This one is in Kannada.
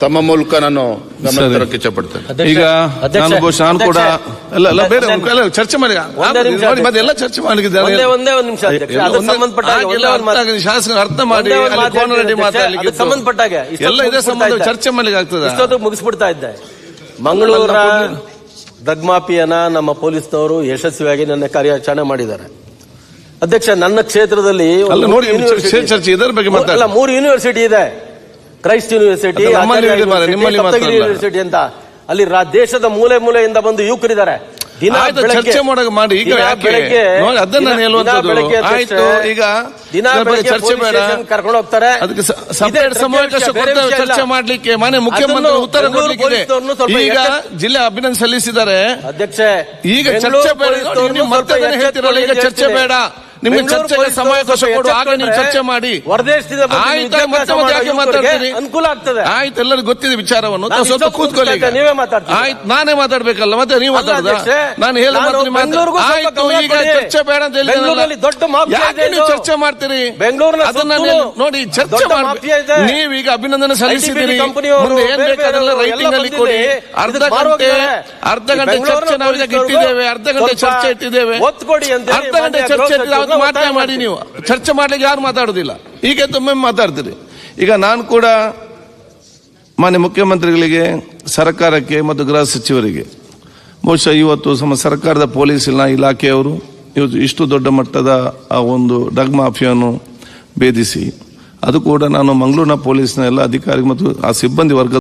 ತಮ್ಮ ಮೂಲಕ ನಾನು ಗಮನ ತರಕ್ಕೆ ಇಚ್ಛಪಡ್ತೇನೆ. ಈಗ ನಾನು ಬಹುಶಃ ನಾನು ಕೂಡ ಎಲ್ಲ ಎಲ್ಲ ಬೇರೆ ಚರ್ಚೆ ಮಾಡಿ. ನೋಡಿ ಎಲ್ಲ. ಚರ್ಚೆ ಮಾಡಿದ್ದಾರೆ ಒಂದೇ ಒಂದೇ ಒಂದು ನಿಮಿಷ ಅಧ್ಯಕ್ಷ. ಅದಕ್ಕೆ ಸಂಬಂಧಪಟ್ಟ ಹಾಗೆ ಹಾಗೆಲ್ಲ ಒಂದೇ ಒಂದು ಮಾತು- ಅರ್ಥ ಶಾಸಕರು ಅರ್ಥ ಮಾಡಿ ಒಂದೇ ಒಂದು ಅಲ್ಲಿ ಮಾತು ಮಾತಾಡ್ಲಿಕ್ಕೆ ಅದಕ್ಕೆ ಇಷ್ಟೊತ್ತು ಎಲ್ಲ ಇದೇ ಮುಗಿಸ್ಬಿಡ್ತಾ ಸಂಬಂಧ ಇದ್ದೆ. ಚರ್ಚೆ ಮಾಡ್ಲಿಕ್ಕೆ ಆಗ್ತದ? ಮುಗಿಸ್ಬಿಡ್ತಾ ಇದ್ದೆ ಮಂಗಳೂರ ದಗ್ಮಾಪಿಯನ್ನ ನಮ್ಮ ಪೊಲೀಸ್ನವರು ಯಶಸ್ವಿಯಾಗಿ ನನ್ನ ಕಾರ್ಯಾಚರಣೆ ಮಾಡಿದ್ದಾರೆ. ಅಧ್ಯಕ್ಷ ನನ್ನ ಕ್ಷೇತ್ರದಲ್ಲಿ ಒಂದು ಅಲ್ಲ ನೋಡಿ, ಮೂರು ಯೂನಿವರ್ಸಿಟಿ ಚರ್ಚೆ- ಚರ್ಚೆ ಇದರ ಬಗ್ಗೆ. ಮಾತಾಡಿ. ಅಲ್ಲ ಮೂರು ಯೂನಿವರ್ಸಿಟಿ ಇದೆ. ಕ್ರೈಸ್ಟ್ ಯೂನಿವರ್ಸಿಟಿ ಯೂನಿವರ್ಸಿಟಿ, ಅಂತ. ಅಲ್ಲಿ ದೇಶದ ಮೂಲೆ ಮೂಲೆಯಿಂದ ಬಂದು ಯುವಕರಿದ್ದಾರೆ. ಚರ್ಚೆ ಮಾಡಕ್ಕೆ ಮಾಡಿ. ಈಗ? ಬೆಳಗ್ಗೆ ಅದನ್ನ ಆಯ್ತು, ಈಗ ದಿನ ಚರ್ಚೆ ಬೇಡ. ಕರ್ಕೊಂಡು ಹೋಗ್ತಾರೆ. ಅದಕ್ಕೆ ಸಪರೇಟ್ ಚರ್ಚೆ ಸಮಾವೇಶ ಚರ್ಚೆ ಮಾಡ್ಲಿಕ್ಕೆ ಮಾನ್ಯ ಮುಖ್ಯಮಂತ್ರಿ ಉತ್ತರ ಕೊಡ್ಲಿಕ್ಕೆ ಈಗ ಜಿಲ್ಲೆ ಅಭಿನಂದನೆ ಸಲ್ಲಿಸಿದ್ದಾರೆ. ಅಧ್ಯಕ್ಷ ಈಗ ಚರ್ಚೆ ಬೇಡ ಮತ್ತೆ ಹೇಳ್ತಿರಲ್ಲ ಈಗ ಚರ್ಚೆ ಬೇಡ. ನಿಮ್ಗೆ ಚರ್ಚೆಗೆ ಸಮಯ ಕೋಶ ಸ್ವಲ್ಪ ಕೊಡು ಆಗ ನೀವು ಚರ್ಚೆ ಮಾಡಿ. ಹೊರದೇಶದಿಂದ ಆಯ್ತು ಮತ್ತೆ ಮತ್ತೆ ಯಾಕೆ ಮಾತಾಡ್ತೀರಿ? ಅನುಕೂಲ ಆಗ್ತದೆ. ಆಯ್ತು ಎಲ್ಲರಿಗೂ ಗೊತ್ತಿದೆ ವಿಚಾರವನ್ನು ನಾನು ಸ್ವಲ್ಪ ಕೂತ್ಕೊಳ್ಳಿ ನೀವೇ ಮಾತಾಡ್ತೀರಾ? ಆಯ್ತು ನಾನೇ ಮಾತಾಡ್ಬೇಕಲ್ಲ ಮತ್ತೆ ನೀವು ಮಾತಾಡ್ದ? ನಾನು ಹೇಳಿ ಆಯ್ತು ಈಗ ಚರ್ಚೆ ಬೇಡ ಅಂತ ಹೇಳಿ ದೊಡ್ಡ ಯಾಕೆ ನೀವು ಚರ್ಚೆ ಮಾಡ್ತೀರಿ? ಬೆಂಗಳೂರಿನ ಅದನ್ನ ನೋಡಿ ಚರ್ಚೆ ಮಾಡಿ ನೀವೀಗ ಅಭಿನಂದನೆ ಕಂಪನಿಯವರು ಮುಂದೆ ಏನ್ ಬೇರೆ ರೈಟಿಂಗ್ ಅಲ್ಲಿ ಕೊಡಿ. ಅರ್ಧ ಗಂಟೆ ಅರ್ಧ ಗಂಟೆ ಚರ್ಚೆ ನಾವೀಗ ಇಟ್ಟಿದ್ದೇವೆ. ಅರ್ಧ ಗಂಟೆ ಚರ್ಚೆ ಇಟ್ಟಿದ್ದೇವೆ. ಅರ್ಧ ಗಂಟೆ ಚರ್ಚೆ ಮಾತೇ ಮಾಡಿ ನೀವು. ಚರ್ಚೆ ಮಾಡ್ಲಿಕ್ಕೆ ಯಾರು ಮಾತಾಡೋದಿಲ್ಲ. ಈಗ ತುಂಬ ಮಾತಾಡ್ತೀರಿ. ಈಗ ನಾನು ಕೂಡ ಮಾನ್ಯ ಮುಖ್ಯಮಂತ್ರಿಗಳಿಗೆ ಸರ್ಕಾರಕ್ಕೆ ಮತ್ತು ಗೃಹ ಸಚಿವರಿಗೆ ಬಹುಶಃ ಇವತ್ತು ಸಮ ಸರ್ಕಾರದ ಪೊಲೀಸ್ ಇಲಾ- ಇಲಾಖೆಯವರು ಇವತ್ತು ಇಷ್ಟು ದೊಡ್ಡ ಮಟ್ಟದ ಆ ಒಂದು ಡ್ರಗ್ ಮಾಫಿಯನ್ನು ಭೇದಿಸಿ ಅದು ಕೂಡ ನಾನು ಮಂಗಳೂರಿನ ಪೊಲೀಸ್ನ ಎಲ್ಲ ಅಧಿಕಾರಿ ಮತ್ತು ಆ ಸಿಬ್ಬಂದಿ ವರ್ಗ